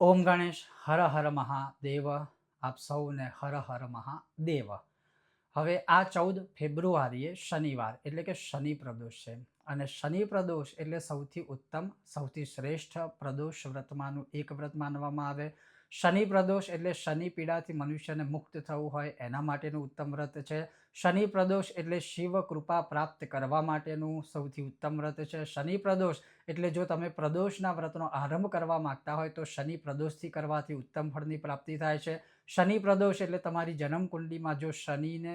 ઓમ ગણેશ, હર હર મહાદેવ, આપ સૌને હર હર મહાદેવ. હવે આ ચૌદ ફેબ્રુઆરીએ શનિવાર, એટલે કે શનિ પ્રદોષ છે. અને શનિ પ્રદોષ એટલે સૌથી ઉત્તમ, સૌથી શ્રેષ્ઠ પ્રદોષ વ્રતમાંનું એક વ્રત માનવામાં આવે. શનિ પ્રદોષ એટલે શનિ પીડાથી મનુષ્યને મુક્ત થવું હોય, એના માટેનું ઉત્તમ વ્રત છે. શનિ પ્રદોષ એટલે શિવ કૃપા પ્રાપ્ત કરવા માટેનું સૌથી ઉત્તમ વ્રત છે. શનિ પ્રદોષ એટલે જો તમે પ્રદોષના વ્રતનો આરંભ કરવા માંગતા હોય તો શનિ પ્રદોષથી કરવાથી ઉત્તમ ફળની પ્રાપ્તિ થાય છે. શનિ પ્રદોષ એટલે તમારી જન્મ કુંડલીમાં જો શનિને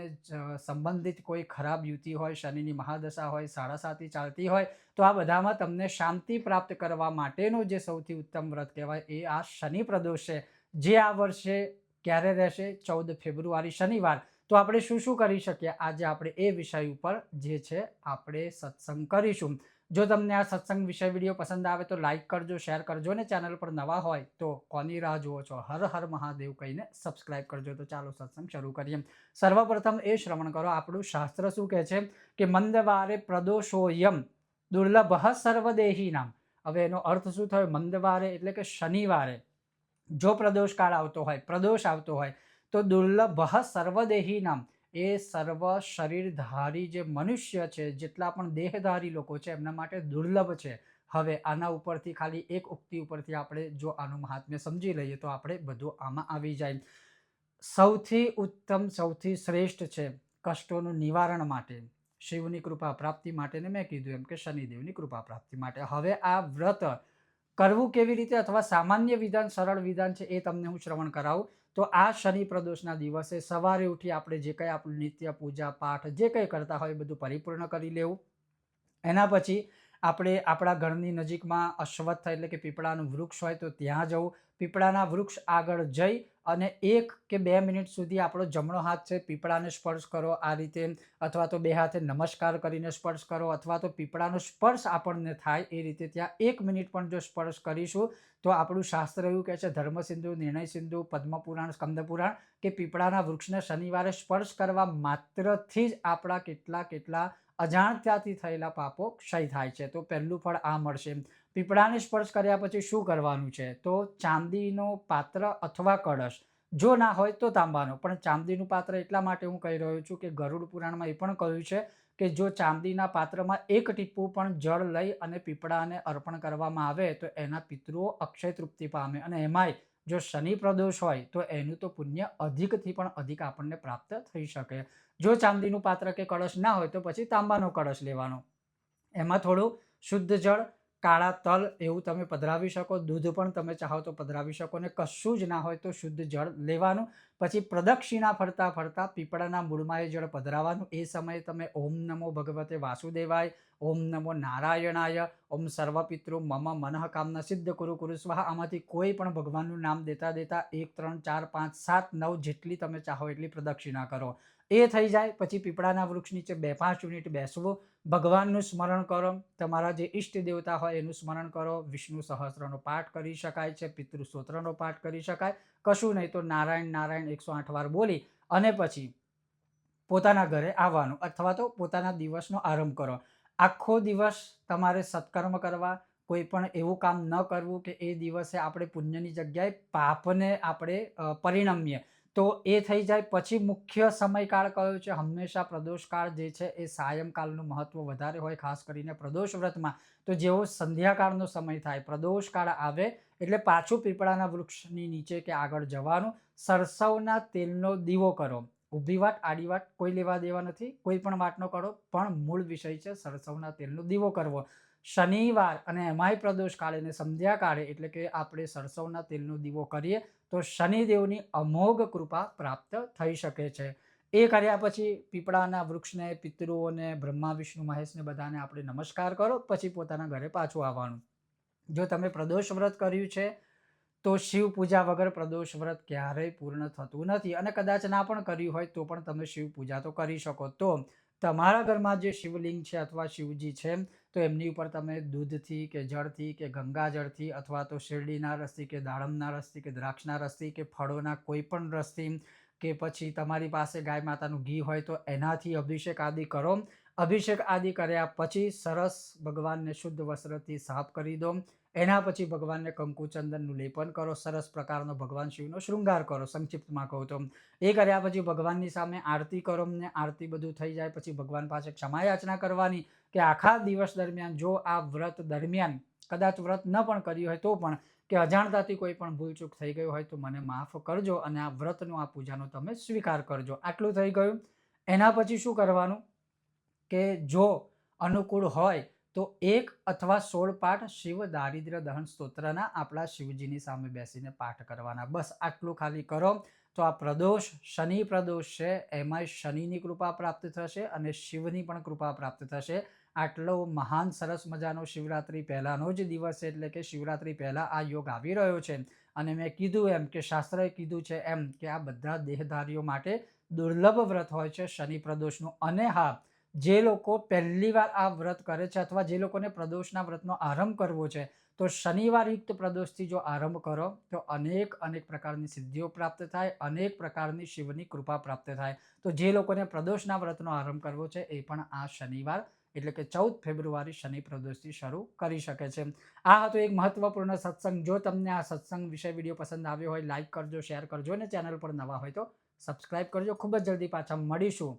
સંબંધિત કોઈ ખરાબ યુતિ હોય, શનિની મહાદશા હોય સાડા સાતી ચાલતી હોય, તો આ બધામાં તમને શાંતિ પ્રાપ્ત કરવા માટેનું જે સૌથી ઉત્તમ વ્રત કહેવાય એ આ શનિ પ્રદોષ છે. જે આ વર્ષે ક્યારે રહેશે? ચૌદ ફેબ્રુઆરી શનિવાર. તો આપણે શું શું કરી શકીએ? આજે આપણે એ વિષય ઉપર જે છે, આપણે સત્સંગ કરીશું. જો તમને આ સત્સંગ વિષય વીડિયો પસંદ આવે તો લાઈક કરજો શેર કરજો ને ચેનલ પર નવા હોય તો કોની રાહ જુઓ છો? હર હર મહાદેવ કહીને સબસ્ક્રાઇબ કરજો. તો ચાલો સત્સંગ શરૂ કરીએ. સર્વપ્રથમ એ શ્રવણ કરો. આપણું શાસ્ત્ર શું કહે છે? કે મંદવારે પ્રદોષોયમ દુર્લભ સર્વદેહી નામ હવે એનો અર્થ શું થયો? મંદવારે એટલે કે શનિવારે. જો પ્રદોષ કાળ આવતો હોય, પ્રદોષ આવતો હોય, તો દુર્લભ સર્વદેહી નામ એ સર્વ શરીરધારી જે મનુષ્ય છે, જેટલા પણ દેહધારી લોકો છે, એમના માટે દુર્લભ છે. હવે આના ઉપરથી ખાલી એક ઉક્તિ ઉપરથી આપણે જો આનું મહાત્મ્ય સમજી લઈએ તો આપણે બધું આમાં આવી જાય. સૌથી ઉત્તમ, સૌથી શ્રેષ્ઠ છે કષ્ટોનું નિવારણ માટે. શિવની કૃપા પ્રાપ્તિ માટે ને મેં કીધું એમ કે શનિદેવની કૃપા પ્રાપ્તિ માટે. હવે આ વ્રત કરવું કેવી રીતે અથવા સામાન્ય વિધાન, સરળ વિધાન છે એ તમને હું શ્રવણ કરાવું. તો આ શનિ પ્રદોષના દિવસે સવારે ઉઠી આપણે જે કંઈ આપણું નિત્ય પૂજા, પાઠ, જે કંઈ કરતા હોય બધું પરિપૂર્ણ કરી લેવું. એના પછી આપણે આપણા ઘરની નજીકમાં અશ્વત્થ એટલે કે પીપળાનું વૃક્ષ હોય તો ત્યાં જવું. પીપળાના વૃક્ષ આગળ જઈ અને એક કે બે મિનિટ સુધી આપણો જમણો હાથ છે, પીપળાને સ્પર્શ કરો આ રીતે, અથવા તો બે હાથે નમસ્કાર કરીને સ્પર્શ કરો, અથવા તો પીપળાનો સ્પર્શ આપણને થાય એ રીતે ત્યાં એક મિનિટ પણ જો સ્પર્શ કરીશું, તો આપણું શાસ્ત્ર એવું કહે છે ધર્મસિંધુ નિર્ણય સિંધુ પદ્મપુરાણ સ્કંદપુરાણ કે પીપળાના વૃક્ષને શનિવારે સ્પર્શ કરવા માત્રથી જ આપણા કેટલા કેટલા અજાણત્યાથી થયેલા પાપો ક્ષય થાય છે. તો પહેલું ફળ આ મળશે. પીપળાને સ્પર્શ કર્યા પછી શું કરવાનું છે? તો ચાંદીનો પાત્ર અથવા કળશ. જો ના હોય તો તાંબાનો. પણ ચાંદીનું પાત્ર એટલા માટે હું કહી રહ્યો છું કે ગરુડ પુરાણમાં એ પણ કહ્યું છે કે જો ચાંદીના પાત્રમાં એક ટીપું પણ જળ લઈ અને પીપળાને અર્પણ કરવામાં આવે, તો એના પિતૃઓ અક્ષય તૃપ્તિ પામે અને એમાંય જો શનિ પ્રદોષ હોય, તો એનું તો પુણ્ય અધિકથી પણ અધિક આપણને પ્રાપ્ત થઈ શકે. જો ચાંદીનું પાત્ર કે કળશ ના હોય, તો પછી તાંબાનો કળશ લેવાનો. એમાં થોડું શુદ્ધ જળ કાળા તલ એવું તમે પધરાવી શકો, દૂધ પણ તમે ચાહો તો પધરાવી શકો ને કશું જ ના હોય તો શુદ્ધ જળ લેવાનું. પછી પ્રદક્ષિણા ફરતા ફરતા પીપળાના મૂળમાં એ જળ પધરાવાનું. એ સમયે તમે ઓમ નમો ભગવતે વાસુદેવાય ઓમ નમો નારાયણાય, ઓમ સર્વપિતૃ મમ મનઃ કામના સિદ્ધ કુરુ કુરુ સ્વાહા. આમાંથી કોઈ પણ ભગવાનનું નામ દેતા દેતા એક, ત્રણ, ચાર, પાંચ, સાત, નવ જેટલી તમે ચાહો એટલી પ્રદક્ષિણા કરો. એ થઈ જાય, પછી પીપળાના વૃક્ષ નીચે બે, પાંચ મિનિટ બેસવો. ભગવાનનું સ્મરણ કરો. તમારા જે ઈષ્ટ દેવતા હોય એનું સ્મરણ કરો. વિષ્ણુ સહસ્ત્રનો પાઠ કરી શકાય છે, પિતૃ સ્તોત્રનો પાઠ કરી શકાય. કશું નહીં તો નારાયણ નારાયણ એકસો આઠ વાર બોલી અને પછી પોતાના ઘરે આવવાનું અથવા તો પોતાના દિવસનો આરંભ કરો. આખો દિવસ તમારે સત્કર્મ કરવા, કોઈ પણ એવું કામ ન કરવું કે એ દિવસે આપણે પુણ્યની જગ્યાએ પાપને આપણે પરિણમીએ. તો એ થઈ જાય. પછી મુખ્ય સમયકાળ કયો છે? હંમેશા પ્રદોષકાળ જે છે એ સાયંકાળનું મહત્વ વધારે હોય, ખાસ કરીને પ્રદોષ વ્રતમાં. તો જેવો સંધ્યાકાળનો સમય થાય, પ્રદોષકાળ આવે, એટલે પાછું પીપળાના વૃક્ષની નીચે કે આગળ જવાનું, સરસવના તેલનો દીવો કરો. ઊભી વાટ આડી વાટ કોઈ લેવા દેવા નથી, કોઈ પણ વાટનો કરો, પણ મૂળ વિષય છે સરસવના તેલનો દીવો કરવો. શનિવાર અને એમાંય પ્રદોષ કાળે ને સંધ્યા કાળે એટલે કે આપણે સરસવના તેલનો દીવો કરીએ, તો શનિદેવની અમોઘ કૃપા પ્રાપ્ત થઈ શકે છે. એ કર્યા પછી પીપળાના વૃક્ષને, પિતૃઓને, બ્રહ્મા, વિષ્ણુ, મહેશને બધાને આપણે નમસ્કાર કરો, પછી પોતાના ઘરે પાછું આવવાનું. જો તમે પ્રદોષ વ્રત કર્યું છે તો શિવ પૂજા વગર પ્રદોષ વ્રત ક્યારેય પૂર્ણ થતું નથી. અને કદાચ ના પણ કર્યું હોય તો પણ તમે શિવ પૂજા તો કરી શકો. તો તમારા ઘરમાં જે શિવલિંગ છે અથવા શિવજી છે, તો એમની ઉપર તમે દૂધથી કે જળથી કે ગંગાજળથી અથવા તો શેરડીના રસથી કે દાડમના રસથી કે દ્રાક્ષના રસથી કે ફળોના કોઈ પણ રસથી કે પછી તમારી પાસે ગાય માતાનું ઘી હોય તો એનાથી અભિષેક આદિ કરો. અભિષેક આદિ કર્યા પછી સરસ ભગવાનને શુદ્ધ વસ્ત્રથી સાફ કરી દો. એના પછી ભગવાનને કંકુચંદનનું લેપન કરો. સરસ પ્રકારનો ભગવાન શિવનો શૃંગાર કરો, સંક્ષિપ્તમાં કહું તો. એ કર્યા પછી ભગવાનની સામે આરતી કરો ને આરતી બધું થઈ જાય પછી ભગવાન પાસે ક્ષમા યાચના કરવાની કે આખા દિવસ દરમિયાન જો આ વ્રત દરમિયાન કદાચ વ્રત ન પણ કર્યું હોય તો પણ કે અજાણતાથી કોઈ પણ ભૂલચૂક થઈ ગયું હોય તો મને માફ કરજો અને આ વ્રતનો આ પૂજાનો તમે સ્વીકાર કરજો. આટલું થઈ ગયું. એના પછી શું કરવાનું? કે જો અનુકૂળ હોય તો એક અથવા સોળ પાઠ શિવ દારિદ્ર્ય દહન સ્તોત્રના આપણા શિવજીની સામે બેસીને પાઠ કરવાના. બસ આટલું ખાલી કરો. તો આ પ્રદોષ, શનિ પ્રદોષ છે, એમાંય શનિની કૃપા પ્રાપ્ત થશે અને શિવની પણ કૃપા પ્રાપ્ત થશે. આટલો મહાન સરસ મજાનો શિવરાત્રિ પહેલાંનો જ દિવસ છે એટલે કે શિવરાત્રિ પહેલાં આ યોગ આવી રહ્યો છે. અને મેં કીધું એમ કે શાસ્ત્રએ કીધું છે એમ કે આ બધા દેહધારીઓ માટે દુર્લભ વ્રત હોય છે શનિ પ્રદોષનું. અને હા જે લોકો પહેલી વાર આ વ્રત કરે છે અથવા જે લોકોને પ્રદોષના વ્રતનો આરંભ કરવો છે, તો શનિવારયુક્ત પ્રદોષથી જો આરંભ કરો, તો અનેક અનેક પ્રકારની સિદ્ધિઓ પ્રાપ્ત થાય, અનેક પ્રકારની શિવની કૃપા પ્રાપ્ત થાય. તો જે લોકોને પ્રદોષના વ્રતનો આરંભ કરવો છે, એ પણ આ શનિવાર, એટલે કે ચૌદ ફેબ્રુઆરી શનિ પ્રદોષથી શરૂ કરી શકે છે. આ હતો એક મહત્વપૂર્ણ સત્સંગ. જો તમને આ સત્સંગ વિષય વીડિયો પસંદ આવ્યો હોય લાઇક કરજો, શેર કરજો અને ચેનલ પર નવા હોય તો સબસ્ક્રાઇબ કરજો. ખૂબ જ જલ્દી પાછા મળીશું.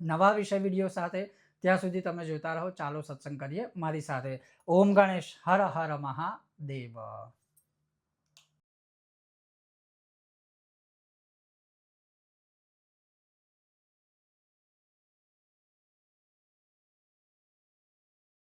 નવા વિષય વીડિયો સાથે ત્યાં સુધી તમે જોતા રહો. ચાલો સત્સંગ કરીએ. મારી સાથે ઓમ ગણેશ. હર હર મહાદેવ.